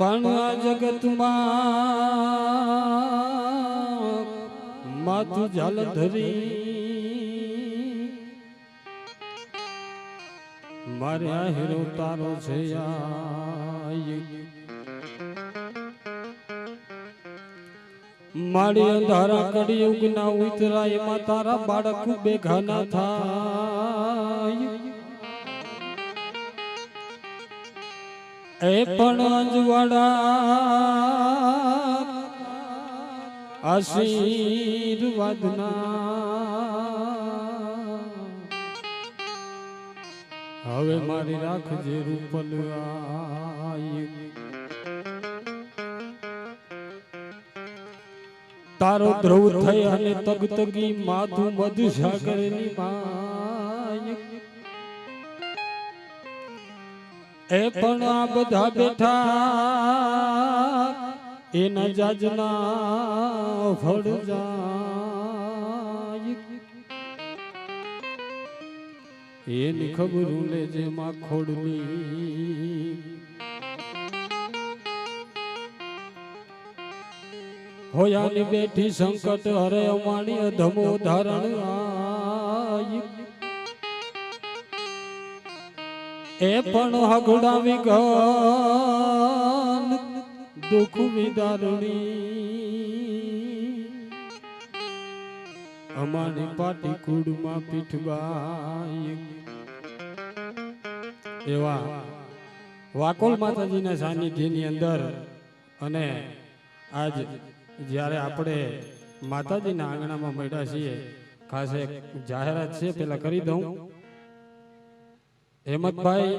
પણ જગતમાં માથું જાલ ધરી મારે આ હીરો તારો છે. મારી અંધારા કડી ઉગના ઉતરા એમાં તારા બાળક બેઘા ના થાય એ પણ અંજવાડા આશીર્વાદના. હવે મારી રાખજે રૂપલવાય તારો ધ્રુવ થઈ અને તગતગી માધુ મધુ સાગરની માય. એ પણ આ બધા બેઠા એના જાજના ફળ એની ખબર લેજે માં ખોડની હોયાની બેઠી સંકટ હરે અમાણી અધમો ધારણ. આય એ પણ હગડા વિઘન દુઃખ વિદારણી. અમારી પાટી કુડમાં પીઠબાઈ એવા વાકોલ માતાજીના સાનિધ્યની અંદર અને આજ જ્યારે આપણે માતાજીના આંગણામાં મળ્યા છીએ, ખાસ એક જાહેરાત છે, પેલા કરી દઉં. હેમતભાઈ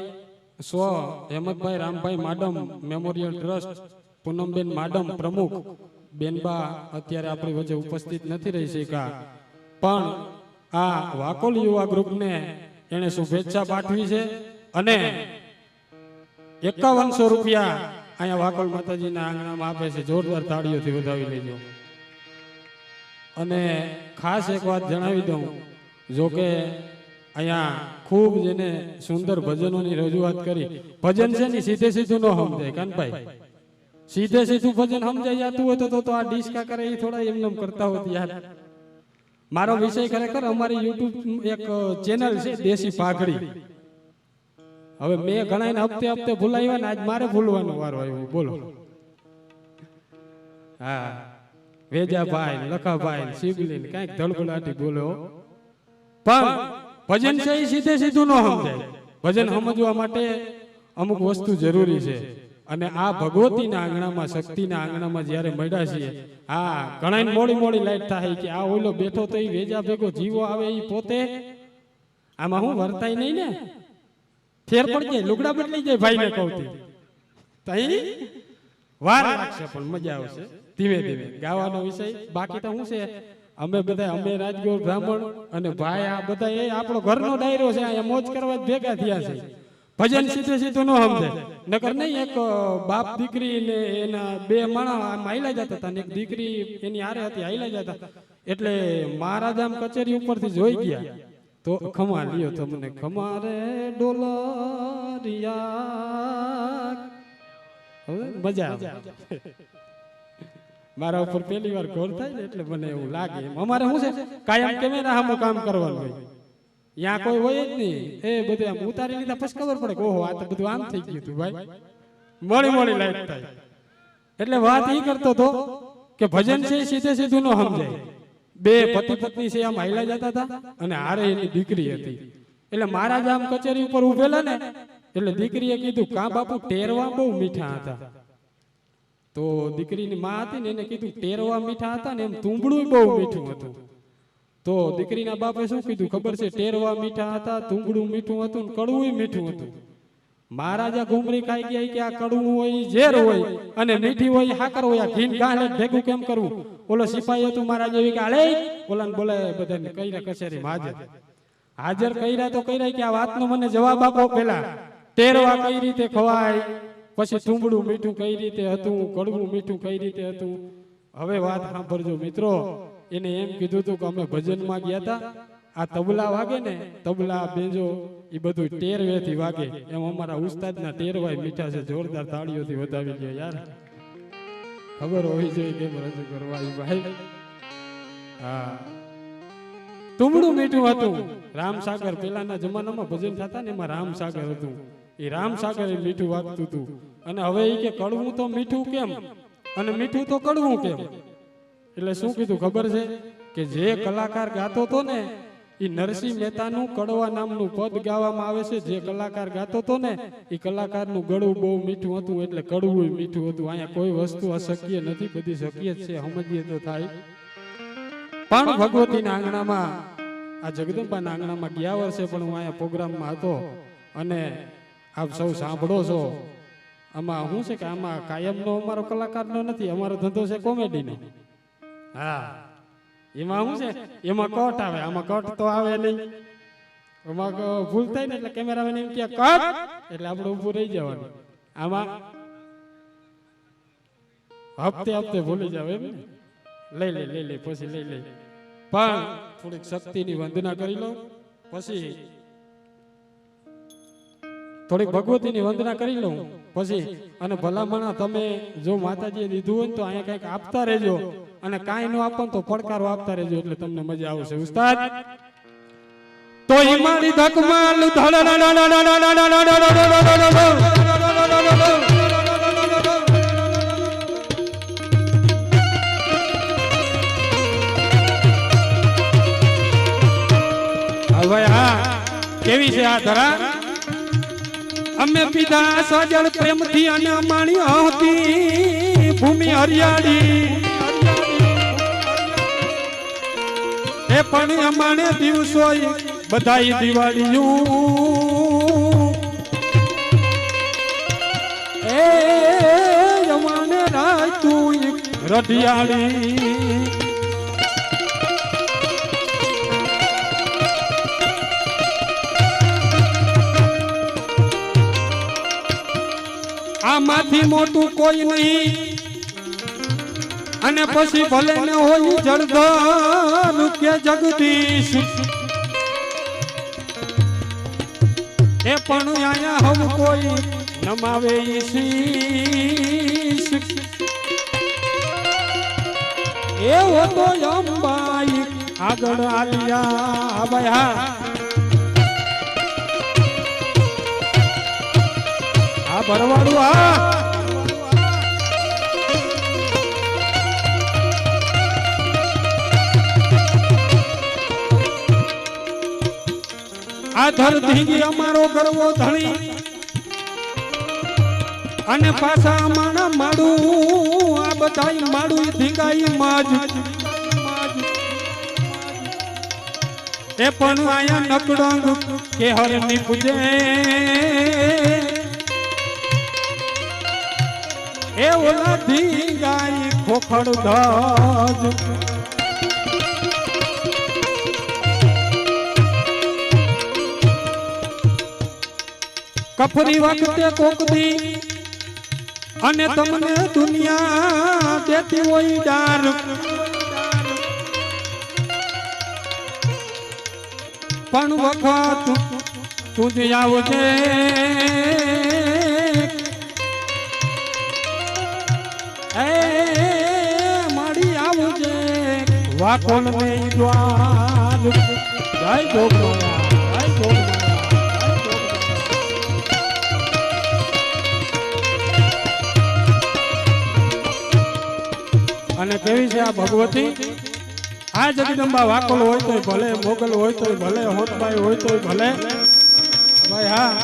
સ્વ, હેમતભાઈ રામભાઈ માડમ મેમોરિયલ ટ્રસ્ટ પૂનમબેન માડમ પ્રમુખ, બેનબા અત્યારે આપણી વચ્ચે ઉપસ્થિત નથી રહી શકા પણ આ વાકોલ યુવા ગ્રુપને એને શુભેચ્છા પાઠવી છે અને એકાવનસો રૂપિયા અહીંયા વાકોલ માતાજીના આંગણામાં આપે છે. જોરદાર તાળીઓથી વધાવી લેજો. અને ખાસ એક વાત જણાવી દઉં. જો કે અહીંયા ખૂબ જેને સુંદર ભજનોની રજૂઆત કરી. ભજન છે ને સીધે સીધું ન સમજાય કાનભાઈ સીધે સીધું ભજન સમજાઈ જતું હોય તો તો આ ડિસ્કા કરે એ થોડા એમને એમ કરતા હોત યાર મારો વિષય ખરેખર અમારી યુટ્યુબ એક ચેનલ છે, દેશી પાઘડી હવે મેં ઘણા હપ્તે હપ્તે ભૂલાવ્યા ને આજ મારે ભૂલવાનો વારો આવ્યો. બોલો. હા. વેજાભાઈ લખાભાઈ શિવલીન કંઈક ધડગડાટી બોલો પણ ભજન છે એ સીધે સીધું ન સમજાય. ભજન સમજવા માટે અમુક વસ્તુ જરૂરી છે. અને આ ભગવતીના આંગણામાં શક્તિના આંગણામાં જ્યારે મળ્યા છીએ હા ઘણા મોડી મોડી લાઈટ થાય કે આ ઓલો બેઠો તો એ વેજા ભેગો જીવો આવે એ પોતે. આમાં હું વર્તાય નહીં ને? ફેર પડી જાય લુગડા બદલી જાય ભાઈને કહું તઈ વાર લાગશે પણ મજા આવશે. ધીમે ધીમે. ગાવાનો વિષય બાકી તો શું છે. અમે બધા અમે રાજગોર બ્રાહ્મણ અને ભાઈ આ બધા એ આપણો ઘરનો ડાયરો છે, અહીંયા મોજ કરવા જ ભેગા થયા છે. ભજન સીધે સીધું ન સમજે. નકર નહીં, એક બાપ દીકરી ને એના બે માણા હાઈલા જતા હતા એક દીકરી એની હારે હતી હાઈલા જતા એટલે મહારાજા કચેરી ઉપરથી જોઈ ગયા. તો ખમા લ્યો તમને ખમારે ડોલરિયા. હવે મજા આવે. મારા ઉપર પહેલી વાર ગોળ થાય ને એટલે મને એવું લાગે. અમારે શું છે? કાયમ કેમેરા સામું કામ કરવાનું હોય. ત્યાં કોઈ હોય જ નહીં. એ બધું આમ ઉતારી લીધા પછી ખબર પડે કે ઓહો આ તો બધું આમ થઈ ગયું હતું ભાઈ. મોડી મોડી લાઈટ થાય. એટલે વાત એ કરતો હતો કે ભજન છે સીધે સીધું ન સમજાય. બે પતિ પત્ની છે આમ હાઈલા જતા હતા અને હારે એની દીકરી હતી. એટલે મહારાજ આમ કચેરી ઉપર ઉભેલા ને એટલે દીકરીએ કીધું કા બાપુ ટેરવા બહુ મીઠા હતા. તો દીકરીની માં હતી ને એને કીધું, ટેરવા મીઠા હતા ને એમ તુંબડું બહુ મીઠું હતું. તો દીકરીના બાપે શું કીધું? ખબર છે, ટેરવા મીઠા હતા તુંબડું મીઠું હતું કડવું મીઠું હતું. મહારાજા ઘૂમરી ખાઈ ગયા કે આ કડવું હોય ઝેર હોય અને મીઠી હોય હાકર હોય, આ ઘીન ભેગું કેમ કરવું? ઓલો સિપાહી હતું મહારાજ એવી કે આલે ઓલાને બોલાય બધાને, કઈ કચેરી હાજર. હાજર કર્યા તો કર્યા કે આ વાતનો મને જવાબ આપો પેલા. ટેરવા કઈ રીતે ખવાય? પછી ટુંબડું મીઠું કઈ રીતે હતું, કડવું મીઠું કઈ રીતે હતું? હવે વાત સાંભળજો મિત્રો, એને એમ કીધું હતું કે અમે ભજનમાં ગયા હતા આ તબલા વાગે ને, તબલા, બેજો, એ બધું ટેરવેથી વાગે. એમ અમારા ઉસ્તાદના ટેરવાય મીઠા છે, જોરદાર તાળીઓથી વધાવી ગયા યાર. ખબર હોવી જોઈએ કેમ રજૂ કરવા ભાઈ. હા. તુમડું મીઠું હતું. રામસાગર પેલાના જમાનામાં ભજન થતા ને એમાં રામસાગર હતું. એ રામસાગર એ મીઠું વાગતું હતું. અને હવે એ કે કડવું તો મીઠું કેમ? અને મીઠું તો કડવું કેમ? એટલે શું કીધું ખબર છે? કે જે કલાકાર ગાતો તો ને એ નરસિંહ મહેતાનું કડવા નામનું પદ ગાવામાં આવે છે. જે કલાકાર ગાતો તો ને એ કલાકારનું ગળું બહુ મીઠું હતું એટલે કડવું મીઠું હતું. અહીંયા કોઈ વસ્તુ અશક્ય નથી, બધી શક્ય જ છે. સમજીએ તો થાય. પણ ભગવતીના આંગણામાં, આ જગદંબાના આંગણામાં ગયા વર્ષે પણ હું અહીંયા પ્રોગ્રામમાં હતો. અને આપ સૌ સાંભળો છો આમાં શું છે કે આમાં કાયમનો અમારો કલાકારનો નથી, અમારો ધંધો છે કોમેડીનો. હા. એમાં શું છે? એમાં કટ આવે, આમાં કટ તો આવે નહીં. એમાં ભૂલ થાય ને એટલે કેમેરામેન એમ કે કટ! એટલે આપણે ઊભું રહી જવાનું. આમાં હપ્તે હપ્તે ભૂલી જાવ એમ લઈ લઈ લઈ લઈ પછી લઈ લઈ પણ થોડીક શક્તિની વંદના કરી લો. પછી થોડીક ભગવતીની વંદના કરી લઉં પછી અને ભલામણા તમે જો માતાજીએ દીધું હોય તો અહીંયા કંઈક આપતા રહેજો અને કાંઈ ન આપો તો પડકારો આપતા રહેજો એટલે તમને મજા આવશે ઉસ્તાદ તો હિમાલી ધકમાલ હવે હા કેવી છે આ ધરા અમે પીધા સજળ પ્રેમથી અને અમાણી હતી. ભૂમિ હરિયાળી. એ પણ અમાણે દિવસો બધાય દિવાળીયું. એ અમાને રાતું રઢિયાળી. આમાંથી મોટું કોઈ નહીં. અને પછી ભલે ને હોય જળધર કે જગદીશ. એ પણ અહીંયા હવ કોઈ નમાવે ઈ એવો તો અંબાઈ આગળ આલિયા ભયા. આ ભરવાડું આ અમારો ગરવો ધણી. અને પાછા અમારા માડું, આ બધાય માડું ધીંગાઈ એ પણ આયા નકડંગ પૂજે. એ ઓલા ધીંગાઈ ખોખડ ધજ. કફરી વખતે કોકદી અને તમને દુનિયા દેતી હોય ડાર. પણ વખત તું જ આવજે. વાકોલ ને દ્વાર. જય ગોકુળ અને કેવી છે આ ભગવતી. આ જગદંબા વાકલ હોય તોય ભલે, મોગલ હોય તોય ભલે હોતભાઈ હોય તોય ભલે. ભાઈ હા.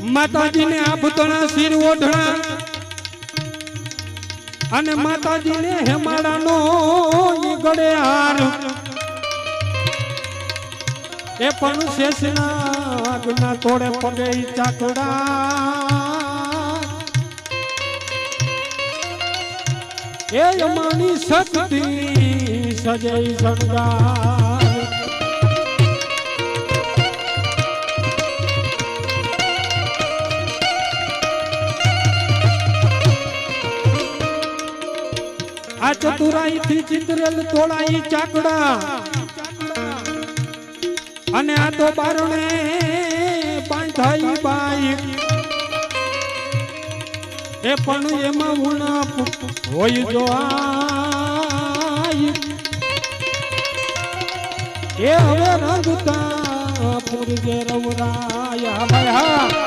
માતાજીને આભતણા શિર ઓઢણા. અને માતાજીને હેમાડાનો ગળે હાર એ પણ શેષના આગના તોડે પગે ચાકડા. એ અમારી શક્તિ સજય શણગાર. ચતુરાઈ થી ચિતરેલ તોડાઈ ચાકડા. અને આ તો બારણે બાંધાઈ બાઈ. એ પણ એમાં ઉણા હોય જો એ હવે રંગતા પૂરજે રવરાયા ભાઈ હા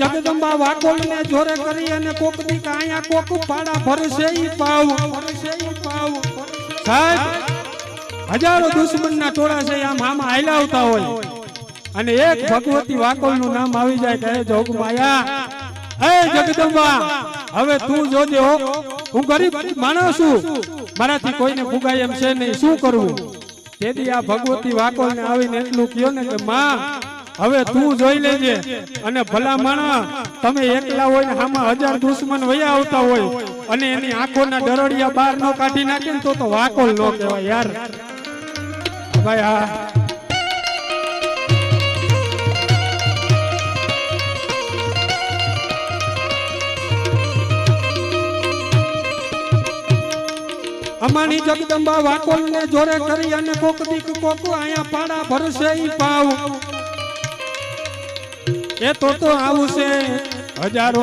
જગદંબા વાકોલ ને જોરે કરી અને કોક કાયા કોક પાડા ભરશે ઈ પાવ ભરશે ઈ પાવ સાહેબ, હજારો દુશ્મન ના ટોળા છે, આમ આમ હાલ્યા આવતા હોય. અને એક ભગવતી વાકોલનું નામ આવી જાય કહે જોગ માયા, એ જગદંબા, હવે તું જોજે હો. ગરીબ માણસ છું. મારાથી કોઈને ફુગાય એમ છે નહીં. શું કરવું તેથી આ ભગવતી વાકોલ ને આવીને એટલું કયો ને કે, માં હવે તું જોઈ લેજે. અને ભલા માણા તમે એકલા હોય ને આમાં હજાર દુશ્મન વયા આવતા હોય. અને એની આંખોના ડરડિયા બહાર નો કાઢી નાખે ને તો તો વાકોલ નો કહેવાય યાર. ભાઈ હા. અમારી જગદંબા વાકોલ ને જોરે કરી અને કોક દીક કોક અહીંયા પાડા ભરશે ઈ પાવ. એ તો તો આવશે. હજારો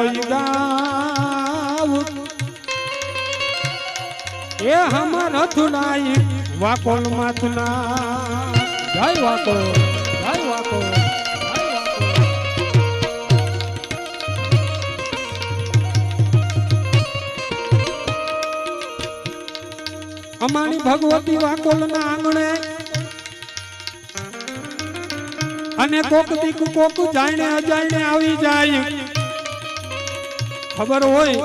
એ હમર અથુનાઈ વાકોલ માથના જય વાકોલ જય વાકોલ અમારી ભગવતી વાકોલ ના આંગણે અને કોક દીક કોક જાણે અજાણે આવી જાય. ખબર હોય,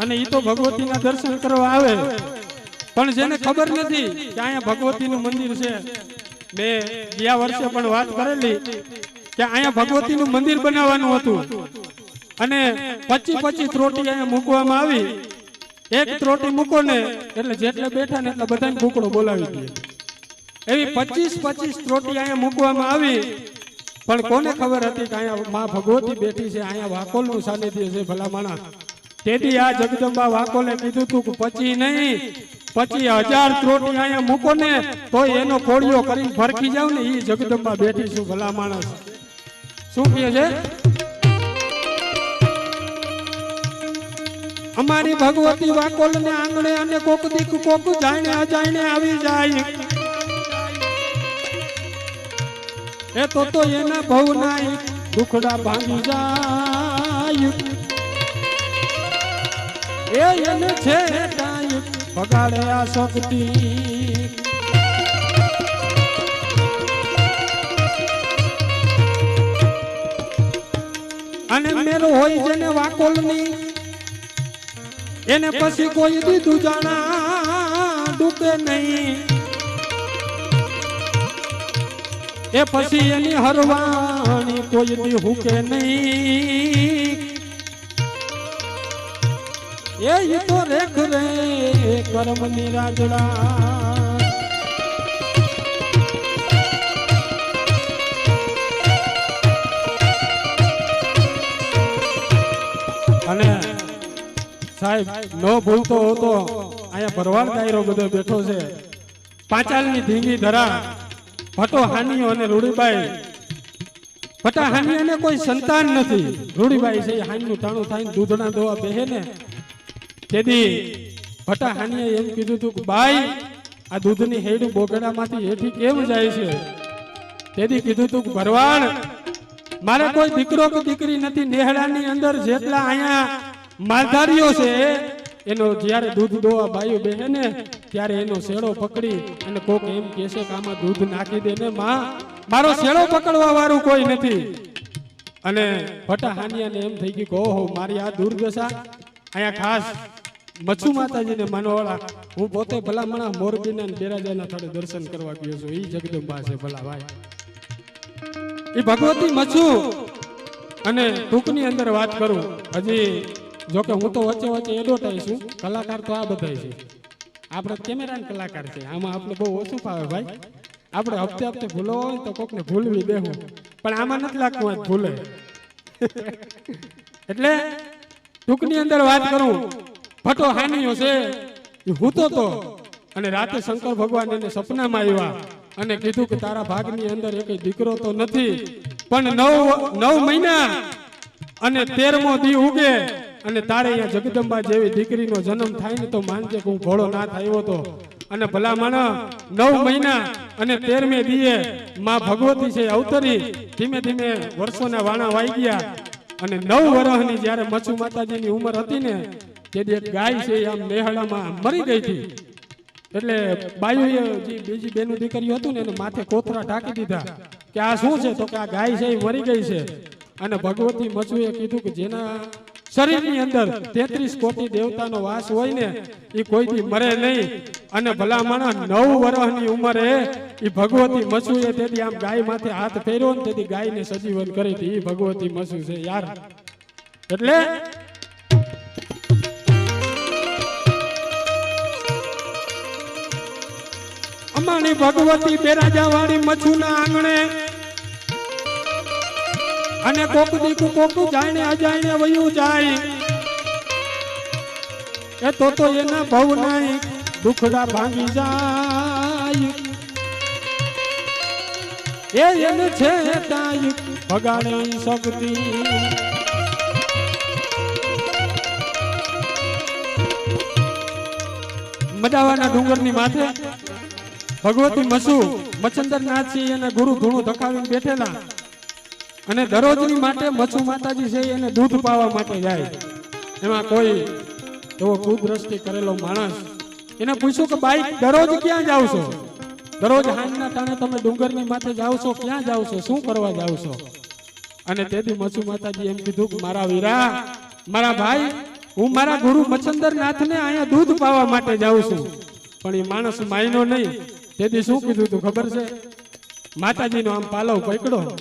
અને ઈ તો ભગવતીના દર્શન કરવા આવે. પણ જેને ખબર નથી કે અહીંયા ભગવતીનું મંદિર છે. બે, ગયા વર્ષે પણ વાત કરેલી કે અહીંયા ભગવતીનું મંદિર બનાવવાનું હતું. અને પચી પચી ત્રોટી અહીંયા મૂકવામાં આવી. એક ત્રોટી મૂકો ને એટલે જેટલે બેઠા ને એટલે બધાને ભૂકડો બોલાવી દે. એવી પચીસ પચીસ ત્રોટી અહીંયા મૂકવામાં આવી. પણ કોને ખબર હતી કે અહીંયા માં ભગવતી બેઠી છે? અહીંયા વાકોલનું સાનિધ્ય છે ભલામાણા. તેથી આ જગદંબા વાકોલે કીધું તું કે પચી નહીં પછી હજાર ત્રોટી અહીંયા મૂકો ને, તો એનો કોળિયો કરીને ફરકી જાવ ને એ જગદંબા બેઠી છું ભલા માણસ શું કહે છે? અમારી ભગવતી વાકોલ ને આંગણે અને કોક દીક કોક જાણે અજાણે આવી જાય. એ તો તો એના ભવ નાય દુખડા ભાંગી જાય. એ એને છે ડાય બગાડે આ શક્તિ અને મેરો હોય જેને વાકોલની એને પછી કોઈ દીધું જાણા ડૂબે નહીં. એ પછી એની હરવાણી કોઈ દી હુકે નહીં. એ ઈ તો રેખ રે કર્મની રાજડા. અને સાહેબ, નો ભૂલતો હતો. અહીંયા ભરવાડ દાયરો બધો બેઠો છે. પાંચાલની ધીંગી ધરા ભટો હાનીઓ અને રૂડીબાઈ. ભટા હાની અને કોઈ સંતાન નથી. રૂડીબાઈ છે હાનીનું ટાણું થાય દૂધના દોવા બેહે ને તેથી ભટા એમ કીધું હતું કે, બાઈ, આ દૂધની હેડું બોગડામાંથી હેઠી કેમ જાય છે? તેથી કીધું હતું કે, ભરવાડ, મારે કોઈ દીકરો કે દીકરી નથી. નેહડાની અંદર જેટલા અહીંયા માલધારીઓ છે એનો જ્યારે દૂધ દોવા બાયું બેહે ને ત્યારે એનો શેડો પકડી અને કોક એમ કહેશે કે આમાં દૂધ નાખી દે ને માં, મારો શેડો પકડવા વાળું કોઈ નથી. અને ભટા હાનિયાને એમ થઈ ગયું કે ઓહો, મારી આ દુર્દશા. અહીંયા ખાસ મચ્છુ માતાજીને માનવાળા હું પોતે ભલામણા મોરબીના બેરાજાના થોડે દર્શન કરવા ગયો છું. એ જગદંબા છે ભલા ભાઈ. એ ભગવતી મચ્છુ. અને ટૂંકની અંદર વાત કરું. હજી જો કે હું તો વચ્ચે વચ્ચે એડવર્ટાઈઝ છું. કલાકાર તો આ બધા છે. આપણે કેમેરાના કલાકાર છે. આમાં આપણે બહુ ઓછું ફાવે ભાઈ. આપણે હપ્તે હપ્તે ભૂલો હોય તો કોકને ભૂલવી દેવું પણ આમાં નથી લાગતું ભૂલે. એટલે ટૂંકની અંદર વાત કરું. ફટો હાનિયો છે. એ હૂતો તો. અને રાતે શંકર ભગવાન એને સપનામાં આવ્યા અને કીધું કે તારા ભાગની અંદર એક દીકરો તો નથી. પણ નવ નવ મહિના અને તેરમો દી ઉગે. અને તારે અહીંયા જગદંબા જેવી દીકરીનો જન્મ થાય ને તો માનજે કે હું ભોળો નાથ આવ્યો હતો અને ભલા માણા નવ મહિના અને તેરમે દીએ માં ભગવતી છે અવતરી, ધીમે ધીમે વર્ષોના વાણા વાઈ ગયા. અને નવ વર્ષની જ્યારે મચ્છુ માતાજીની ઉંમર હતી ને તે એક ગાય છે આમ નેહળામાં મરી ગઈ હતી. એટલે બાયુએ જે બીજી બેનું દીકરીઓ હતું ને એને માથે કોથરા ઢાંકી દીધા કે આ શું છે? તો કે આ ગાય છે એ મરી ગઈ છે. અને ભગવતી મચુએ કીધું કે જેના શરીરની અંદર તેત્રીસ કોટી દેવતાનો વાસ હોય ને એ કોઈ દી મરે નહીં. અને ભલા માણસ નવ વર્ષની ઉંમરે એ ભગવતી મસુએ તેથી આમ ગાય માથે હાથ ફેર્યો ને તેથી ગાયને સજીવન કરી હતી. એ ભગવતી મસુ છે, યાર. એટલે અમારી ભગવતી બેરાજા વાળી મછુના આંગણે અને કોક દીકુ કોક જાણે અજાણે વયું જાય. એ તો તો એના ભવ નહીં, દુખડા ભાંગી જાય. એ એને છે તાય ભગાડે શક્તિ. મજાવાના ડુંગરની માથે ભગવતી મસુ મચંદર નાથસિંહ અને ગુરુ ધૂણું ધકાવીને બેઠેલા. અને દરરોજની માટે મચ્છુ માતાજી છે એને દૂધ પાવા માટે જાય એમાં કોઈ એવો કુદ્રષ્ટિ કરેલો માણસ એને પૂછ્યું કે, બાઈક દરરોજ ક્યાં જાવ છો? દરરોજ હાંજના ટાણે તમે ડુંગરની માથે જાવ છો, ક્યાં જાવ છો, શું કરવા જાવ છો? અને તેથી મચ્છુ માતાજી એમ કીધું કે, મારા વીરા, મારા ભાઈ, હું મારા ગુરુ મચ્છંદર નાથને અહીંયા દૂધ પાવા માટે જાઉં છું. પણ એ માણસ માયનો નહીં. તેથી શું કીધું તું ખબર છે? માતાજીનો આમ પાલવ પકડો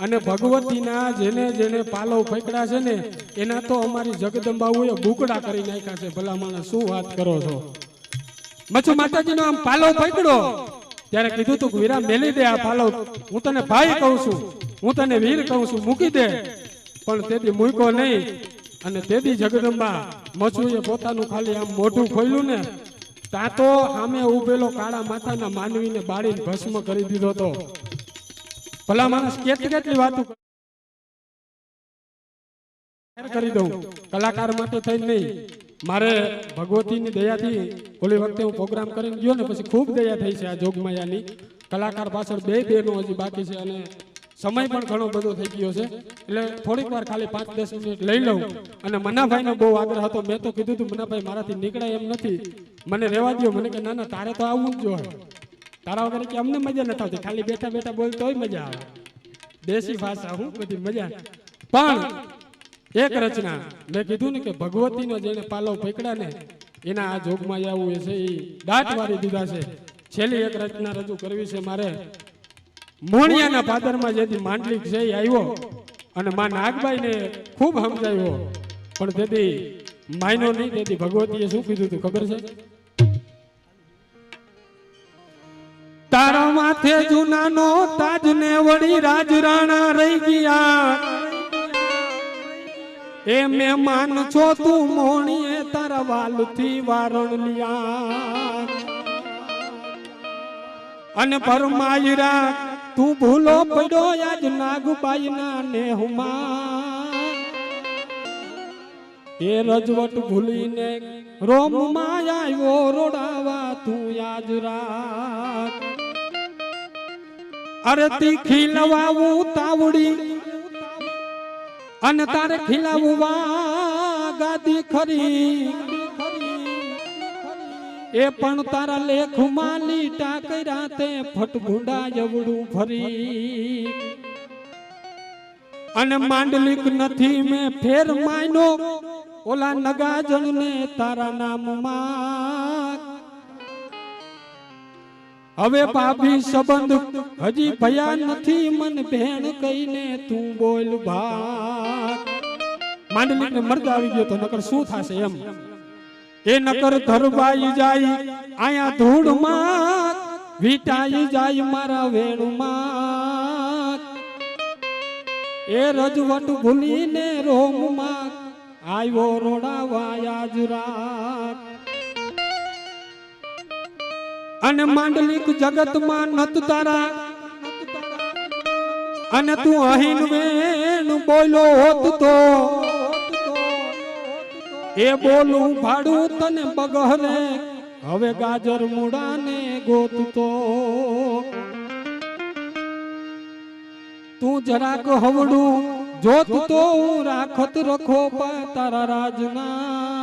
અને ભગવતીના જેને જેને પાલવ પકડ્યા છે ને, એના તો અમારી જગદંબાઓએ બુકડા કરી નાખ્યા છે. ભલા માણસ શું વાત કરો છો? મચ્છુ માતાજીનો આમ પાલવ પકડો ત્યારે કીધું તું વીરા મેલી દે આ પાલવ. હું તને ભાઈ કહું છું. હું તને વીર કહું છું. મૂકી દે. પણ તેથી મૂક્યો નહીં. અને તેથી જગદંબા મચ્છુએ પોતાનું ખાલી આમ મોઢું ખોલ્યું ને ત્યાં તો સામે ઉભેલો કાળા માથાના માનવીને બાળીને ભસ્મ કરી દીધો તો ભલા માણસ કેટલી કેટલી વાતો કરી દઉં. કલાકાર માટે થઈ નહીં. મારે ભગવતીની દયાથી ઓલી વખતે હું પ્રોગ્રામ કરીને ગયો ને, પછી ખૂબ દયા થઈ છે આ જોગમાયાની. કલાકાર પાછળ બે બેનો હજી બાકી છે અને સમય પણ ઘણો બધો થઈ ગયો છે. એટલે થોડીક વાર ખાલી પાંચ દસ મિનિટ લઈ લઉં. અને મનાભાઈનો બહુ આગ્રહ હતો. મેં તો કીધું હતું મનાભાઈ મારાથી નીકળાય એમ નથી. મને રહેવા દો મને કે, ના ના, તારે તો આવવું જ જોઈએ. તારા વગર કે અમને મજા નથી આવતી ખાલી બેઠા બેઠા બોલતો હોય મજા આવે. દેશી ભાષા, હું બધી મજા. પણ એક રચના મેં કીધું ને કે ભગવતીનો જેને પાલો પકડ્યા ને, એના આ જોગમાં આવું એ છે એ દાંત વાળી દીધા છે. છેલ્લી એક રચના રજૂ કરવી છે મારે. મોણિયાના પાદરમાં જેથી માંડલિક છે એ આવ્યો અને માં નાગબાઈને ખૂબ સમજાવ્યો. પણ તેથી માયનો નહીં, તેથી ભગવતીએ શું કીધું તું ખબર છે? તારા માથે જુનાનો તાજ ને વળી રાજ રાણા રહી ગયા. એ મહેમાન છો તું મોણીએ તારા વાલથી વારણ લિયા. અને પરમાયરા તું ભૂલો પડ્યો આજ નાગબાઈ ના નેહમાં. એ રજવટ ભૂલીને રોમમાં આવ્યો રોડાવા તું યાદ રાખ અરે તી ખીલવાવું તાવડી. અને તારે ખીલાવું ગાદી ખરી. એ પણ તારા લેખમાં લીટા કર્યા તે ફટગુંડા જવડું ફરી. અને માંડલિક નથી મેં ફેર માયનો ઓલા નગાજણ ને તારા નામમાં હવે પાપી સંબંધ હજી ભયા નથી મન ભેણ કહીને તું બોલ ભા માંડલિક ને મર્દ આવી ગયો તો નકર શું થશે એમ? એ નકર ધરબાઈ જાય આયા ધૂળમાં વીટાઈ જાય મારા વેણમાં. એ રજવટ ભૂલીને રોમમાં આવ્યો રોડાવા યાજરાત અને માંડલિક જગતમાં નત તારા. અને તું અહીન વેણ બોલો હોત તો. એ બોલું ભાડું તને બગહરે હવે ગાજર મૂડાને ગોતતો તું. જરાક હવડું જોતતો રાખત રખો પા તારા રાજના.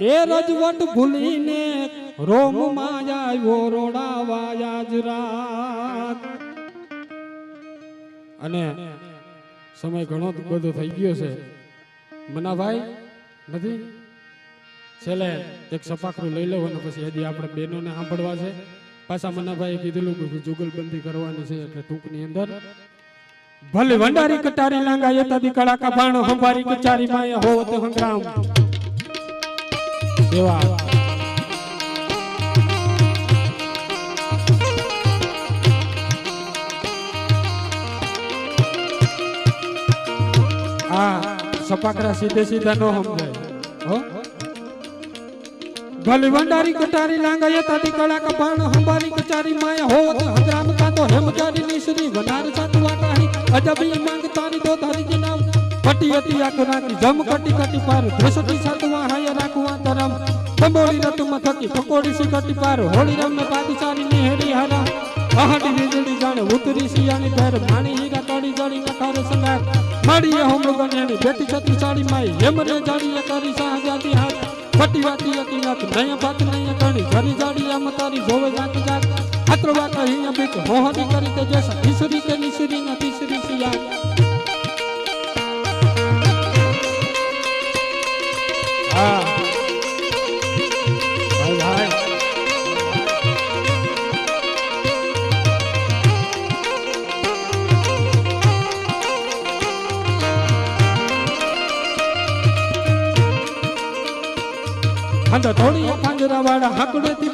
એ રજવટ ભૂલીને રોમમાં રોડાવા યાજરાત અને સમય ઘણો બધો થઈ ગયો છે. મનાભાઈ, નથી? છેલ્લે એક સપાખરું લઈ લેવું અને પછી હજી આપણે બહેનોને સાંભળવા છે. પાછા મનાભાઈએ કીધેલું કે જુગલબંધી કરવાની છે એટલે ટૂંકની અંદર. ભલે વંડારી કટારી લાંગા યતાદી કડાકા બાણો હંભારી કચારી માય હોત સંગ્રામ એવા. આ સપાકરા સીધે સીધા નો સમજાય. હો? ભલે ભંડારી કટારી લાંગાય તાતી કળા કપાણ હંબારી કચારી માય હો હજરામ કાતો હેમચારી નીસરી વનાર સાતુ વાટાહી અજબી માંગ તારી દો તારી જના કટી હતી આખો નાખી, જમ કટી કટી પાર ધ્રસતી સાતવા હાય રાખવા તરમ. તંબોળી રતુમાં થકી પકોડી સી કટી પાર, હોળી રમ ને પાદિશારી ની હેરી. હારા પહાડી વીજળી જાણે, ઉતરી સિયાની પેર માણી હીરા કડી જડી નખાર સંગાર. માડીએ હોમ ગણ્યાની બેટી છત્રી સાડી માઈ, હેમરે જાડીએ કરી શાહજાદી હાથ ખટી વાતી હતી નાત નયા બાત નયા કણી, ઘરી જાડી આમ તારી જોવે જાત જાત. ખતરો કહી અહીંયા મોહની કરી તે જેસા ઈસરી કે નીસરી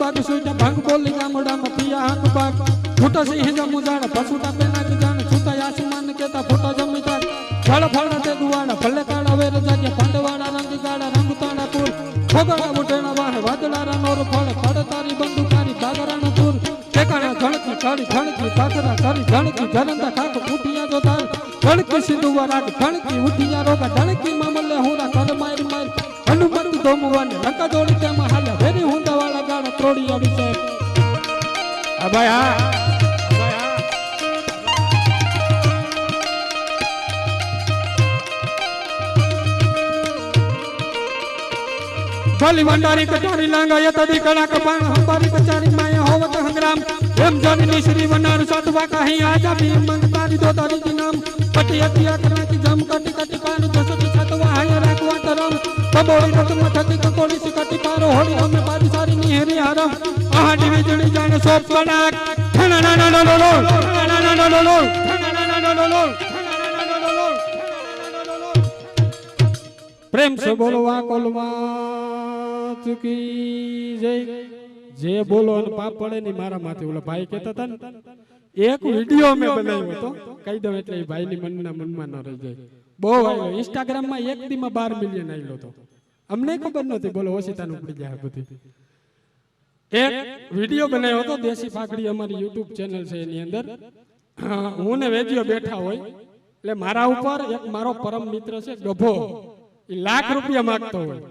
બાગ સુઈટા ભાંગ બોલી ગામડા મથિયા હાક બાગ ફૂટા સિંહ હેજા મુજાણ પસુટા પેના કે જાણ છૂટા આસમાન કેતા ફૂટા જમી જાણ ફળ ફળ તે દુવાડા ભલે કાળા વેર જાગ્યા પાંડવાડા રંગ ગાડા રંગ તાણા પૂર ખોગડા બુટેણા વાહ, વાદળારા નોર ફળ ફળ તારી બંદુકારી, બાગરાના પૂર ટેકાણા ધણકી, કાળી ધણકી પાથરા કરી ધણકી, જરંદા ખાક ઉઠિયા જો તાર ધણકી સિંધુવા રાગ, ધણકી ઉઠિયા ભાઈ, હા. ભલી વંડારી કચારી લાંગા તદી કળા કપાણ હંબારી કચારી માયા હોવત હંગ્રામ. એમ જનની શ્રી વનાર સાધવા કહી આજા ભીમ મંગ દો તારી કી નામ. કટી અતિયા કરાકી જમ, કટી કટી પાન દસતી સાધવા હાય રાખવા તરમ. કબોળી રત મથતી કકોડી સી કટી પારો, હોળી અમે બાદી ની હેરી હારમ આહાડી વીજળી જાણે સોપ કડાક ઠના ના ના ના ના ના ઠના ના ના ના ના પ્રેમ સે બોલો વા કોલમાં ચૂકી જય જે બોલો અને પાપ પડે ને મારા માથે ઓલા ભાઈ કહેતા હતા ને. એક વીડિયો મેં બનાવ્યો હતો. કહી દઉં એટલે એ ભાઈની મનના મનમાં ન રહી જાય. બહુ આવ્યો ઇન્સ્ટાગ્રામમાં એક દીમાં બાર મિલિયન આવેલો હતો. અમને ખબર નથી બોલો ઓશિતાનું ઉપડી જાય બધી. એક વીડિયો બનાવ્યો હતો, દેશી ફાકડી અમારી યુટ્યુબ ચેનલ છે એની અંદર. હું ને વેજીઓ બેઠા હોય, એટલે મારા ઉપર એક મારો પરમ મિત્ર છે, ગભો. એ લાખ રૂપિયા માંગતો હોય.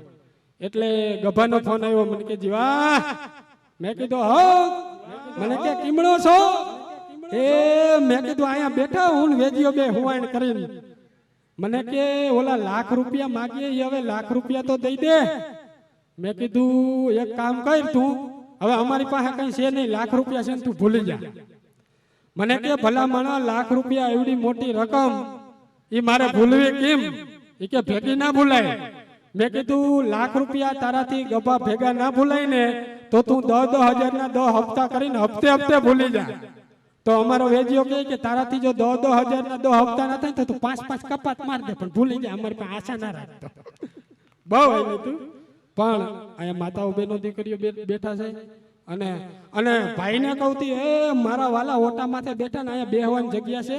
એટલે ગભાનો ફોન આવ્યો, મને કે, જીવા, મેં કીધું, હો, મને કે કીમળો છો? એ મેં કીધું, અહીંયા બેઠા, હું વેજીઓ બે હુવાણ કરીને. મને કે, ઓલા લાખ રૂપિયા માગીએ હવે લાખ રૂપિયા તો દઈ દે. મેં કીધું, એક કામ કર તું હવે અમારી પાસે કઈ છે નહીં. લાખ રૂપિયા છે ને તું ભૂલી જા. મને કે, ભલા લાખ રૂપિયા એવડી મોટી રકમ એ મારે ભૂલવી કેમ? એ કે, ભેગી ના ભૂલાય. મેં કીધું, લાખ રૂપિયા તારાથી ગભા ભેગા ના ભૂલાય ને, તો તું દસ દસ હજાર ના દસ હપ્તા કરીને હપ્તે હપ્તે ભૂલી જા. તો અમારો વેજીઓ કહે કે, તારાથી જો દસ દસ હજાર ના દસ હપ્તા ના થાય તો તું પાંચ પાંચ કપાત માર દે, પણ ભૂલી જા, અમારી પાસે આશા ના રાખતો. બહુ આવ્યું તું. પણ અહીંયા માતાઓ બહેનો દીકરીઓ બેઠા છે. અને અને ભાઈને કહુંતી, એ, મારા વાલા ઓટા માથે બેઠા ને અહીંયા બેહવાની જગ્યા છે.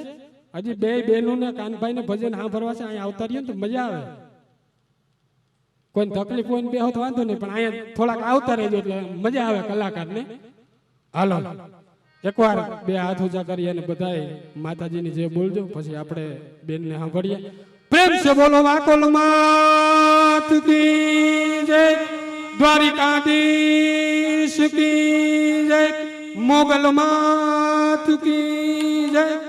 હજી બે બહેનું ને કાનભાઈ ને ભજન સાંભળવા છે, અહીંયા આવતા રહ્યો ને તો મજા આવે. કોઈ તકલીફ હોય બે તો વાંધો નહીં, પણ અહીંયા થોડાક આવતા રહેજો એટલે મજા આવે કલાકારને. હાલો, એકવાર બે હાથ ઊંચા કરી અને બધાએ માતાજીની જે બોલજો, પછી આપણે બેનને સાંભળીએ. પ્રેમ સે બોલો વાકોલ માત કી જય. દ્વારિકાધીશ કી જય. મોગલ માત કી જય.